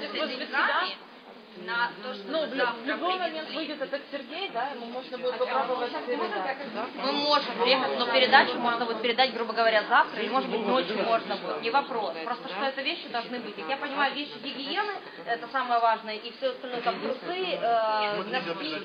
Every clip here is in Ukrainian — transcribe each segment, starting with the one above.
Leute, wo bist du da? На то, что Ну, в любой момент выйдет этот Сергей, да, ему можно будет попробовать передать. Мы можем приехать, но передачу можно будет передать, грубо говоря, завтра, или, может быть, ночью можно будет. Не вопрос. Просто что это вещи должны быть. Как я понимаю, вещи гигиены, это самое важное, и все остальное, там трусы, э, носки,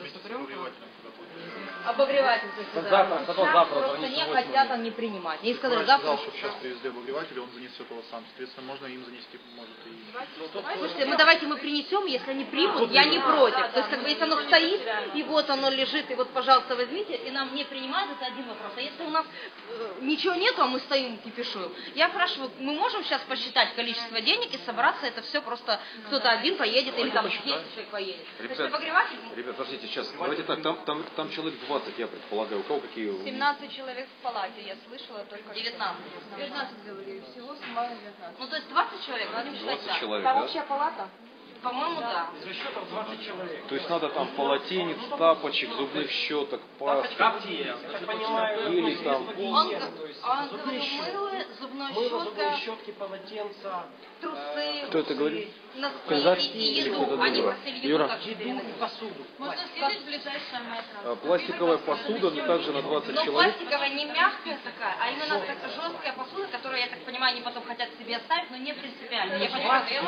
обогреватель. то есть это завтра, потом завтра просто не хотят они принимать. Они сказали, завтра... сказал, что сейчас привезли обогреватель, он занесет его сам. Соответственно, можно им занести, может, и... Слушайте, мы давайте мы принесем, если они примут, я не против. То есть, как бы, если оно стоит, и вот оно лежит, и вот, пожалуйста, возьмите, и нам не принимают, это один вопрос. А если у нас э, ничего нету, а мы стоим кипишуем, я спрашиваю, мы можем сейчас посчитать количество денег и собраться, это все просто кто-то один поедет, или там 10 человек поедет. Ребят, Ребят, подождите, сейчас, давайте так, там, там, там человек 20, я предполагаю, у кого какие... 17 человек в палате, я слышала только 19. 19 говорили, всего снимали 19. Ну, то есть 20 человек, будем считать 20 так. человек, Там да? общая палата? По-моему, да. То есть надо там полотенец, тапочек, зубных щеток, паст, Капти, понимаю, или там... Он, он говорил, мыло, зубной мыло, зубные щетка, щетки, полотенца, трусы, Кто это говорит? носки Казак и, и или еду. кто-то Юра? как еду и посуду. Можно съездить в ближайшее метро. А, Пластиковая посуда, но также на 20 Но человек. пластиковая не мягкая такая, а именно жесткая посуда, которую, я так понимаю, они потом хотят себе оставить, но не принципиально. Я понимаю, я.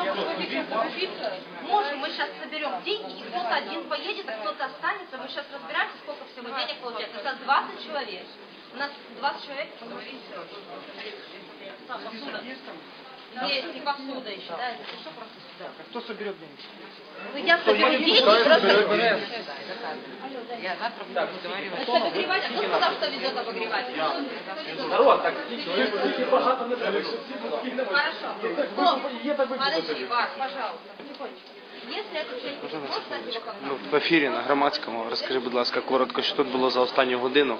Можем, мы сейчас соберем деньги, и кто-то один поедет, а кто-то останется. Мы сейчас разбираемся, сколько всего денег получается. Это 20 человек. У нас 20 человек. Есть, и посуда еще, да, это что просто сюда. Кто соберет деньги? Ну, я соберу деньги, просто... Я завтра буду разговаривать. Значит, обогреватель, кто сказал, что везет обогреватель? Народ, так Хорошо. Подожди, Вар, пожалуйста, потихонечку. Ну, в ефірі на громадському. Розкажи, будь ласка, коротко, що тут було за останню годину.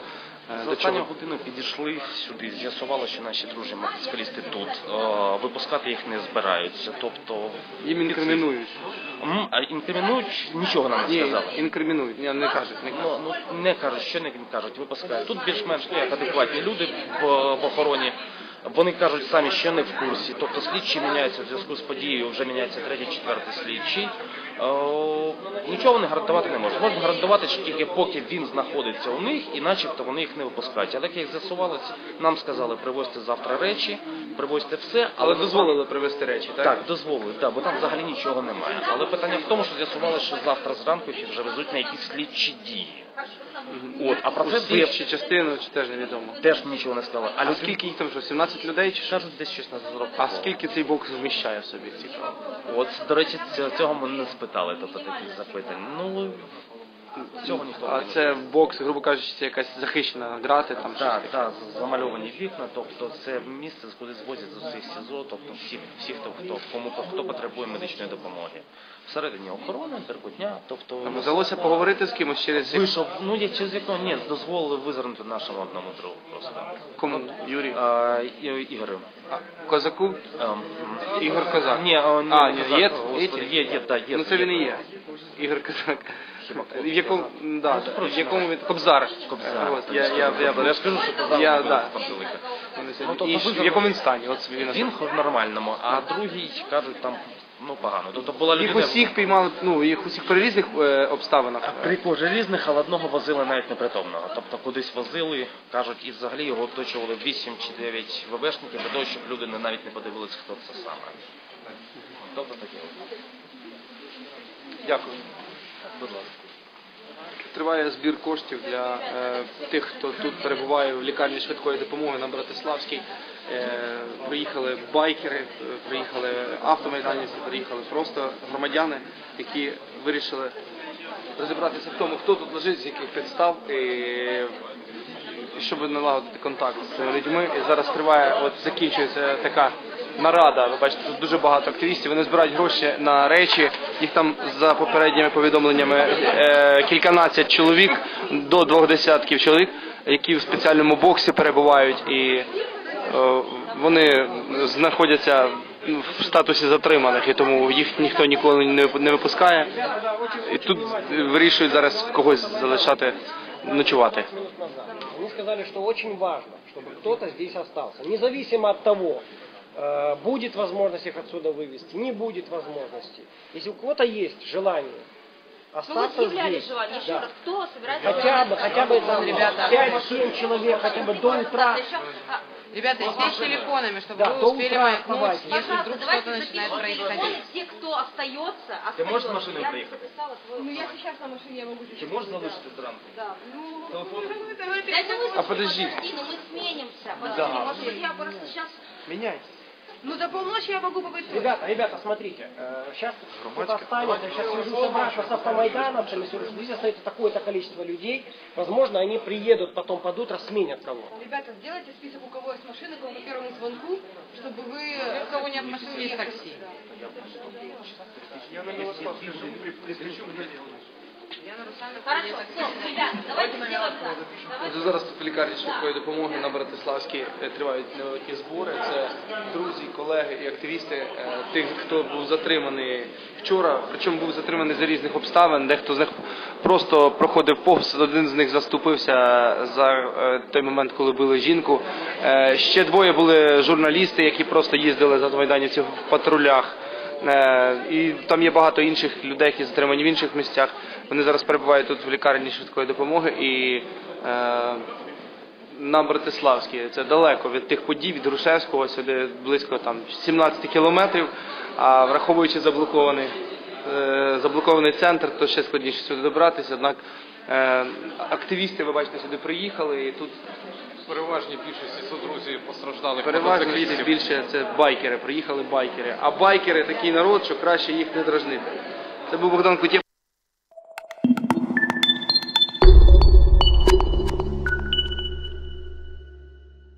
Е, До останню годину підійшли сюди, з'ясували, що наші друзі мотоциклісти тут. Е, Випускати їх не збираються. Тобто Їм інкримінують. А інкримінують, нічого нам не Ні, сказали. інкримінують. Ні, не кажуть, не кажуть. Ну, ну не кажуть, що не кажуть, випускають. Тут більш-менш ну, як адекватні люди в, в охороні. Вони кажуть самі, що не в курсі. Тобто слідчі міняються в зв'язку з подією, вже міняється третій, четвертий слідчий. Е, нічого вони гарантувати не можуть. Можна гарантувати, що тільки поки він знаходиться у них, і начебто вони їх не випускають. Але як з'ясувалося, нам сказали привозьте завтра речі, привозьте все, Але дозволили привезти речі, так? так, дозволили, так, бо там взагалі нічого немає. Але питання в тому, що з'ясувалося, що завтра зранку їх вже везуть на якісь слідчі дії. От, а про це Усіх чи частину, чи теж невідомо. теж нічого не сказали. А А люди скільки їх там, що 17 людей чи що? кажуть, десь щось на зразок. А скільки цей бокс вміщає в собі? Цікаво. От, до речі, цього ми не спитали, тобто таких запитань. Ну, цього ніхто А це бокс, грубо кажучи, це якась захищена грати там. щось Так, таке? так, замальовані вікна, тобто це місце, куди звозять з усіх СІЗО, тобто всі, всі хто, хто, кому, хто потребує медичної допомоги. Всередині охорона, беркутня, тобто Там вдалося поговорити з кимось через вийшов, ну я через вікно, ні, дозволили визирнути нашому одному другу просто. кому? Юрій. А, і, Ігорю. А, Козаку? Ем, Ігор Козак. Ні, о, ні, А, ні, Козак, є? господи, Є? є, є, да, є. Ну це він і є. Ігор Козак. В якому, да, в якому він Кобзар. Кобзар. От, я, я, я, Ну, я скажу, що Кобзар я, був да. Пантелика. І в якому він стані? От собі Він в нормальному, а другий кажуть там ну погано. Тобто була Їх усіх піймали, ну, їх усіх при різних е, обставинах. при кожі різних, але одного возили навіть непритомного. Тобто кудись возили, кажуть, і взагалі його оточували 8 чи 9 ВВшників для того, щоб люди не- навіть не подивилися, хто це саме. Тобто таке. от. Дякую. Будь ласка. Триває збір коштів для е, тих, хто тут перебуває в лікарні швидкої допомоги на Братиславській. Е, приїхали байкери, приїхали автомайданівці, приїхали просто громадяни, які вирішили розібратися в тому, хто тут лежить, з яких підстав, і щоб налагодити контакт з людьми. І зараз триває, от закінчується така нарада. Ви бачите, тут дуже багато активістів. Вони збирають гроші на речі. Їх там за попередніми повідомленнями е, кільканадцять чоловік до двох десятків чоловік, які в спеціальному боксі перебувають і е, вони знаходяться в статусі затриманих, і тому їх ніхто ніколи не не випускає. І тут вирішують зараз когось залишати ночувати. Они сказали, что очень важно, чтобы кто-то здесь остался. Независимо от того, Будет возможность их отсюда вывести, не будет возможности. Если у кого-то есть желание Ну, остаться здесь, желание. Еще да, раз, кто собирается хотя бы, хотя бы там Ребята. 5-7 человек, хотя бы до утра, а, Ребята, здесь с телефонами, чтобы Да, вы успели маякнуть, если Пожалуйста, вдруг давайте что-то начинает происходить. все, кто остается, Ты можешь остается. машиной Я проехать? свой Ну я сейчас на машине я могу Ты можешь залишити зранку? Да. Ну, Телефон? дайте мы А подожди. подожди, ну мы сменимся. Подожди, может быть, я просто сейчас... меняйтесь. Ну, до полночи я могу побыть. Ребята, ребята, смотрите, сейчас кто-то останется, сейчас свяжусь обратно с автомайдановцами, здесь остается такое-то количество людей, возможно, они приедут потом под утро, сменят кого. Ребята, сделайте список, у кого есть машина, кому по первому звонку, чтобы вы... У кого нет машины, есть такси. Хорошо, все, ребят, давайте сделаем так. Давайте От Зараз тут в лікарні швидкої допомоги на Братиславській е, тривають невеликі збори. Це друзі, колеги і активісти е, тих, хто був затриманий вчора. Причому був затриманий за різних обставин. Дехто з них просто проходив повз. Один з них заступився за е, той момент, коли били жінку. Е, Ще двоє були журналісти, які просто їздили за майданівців в патрулях. Е, І там є багато інших людей, які затримані в інших місцях. Вони зараз перебувають тут в лікарні швидкої допомоги і е, на Братиславській. Це далеко від тих подій, від Грушевського, сюди близько там 17 кілометрів. А враховуючи заблокований, е, заблокований центр, то ще складніше сюди добратися. Однак активісти, ви бачите, сюди приїхали і тут переважні більшості це постраждали. Переважні більше це байкери, приїхали байкери. А байкери такий народ, що краще їх не дражнити. Це був Богдан Кутєв.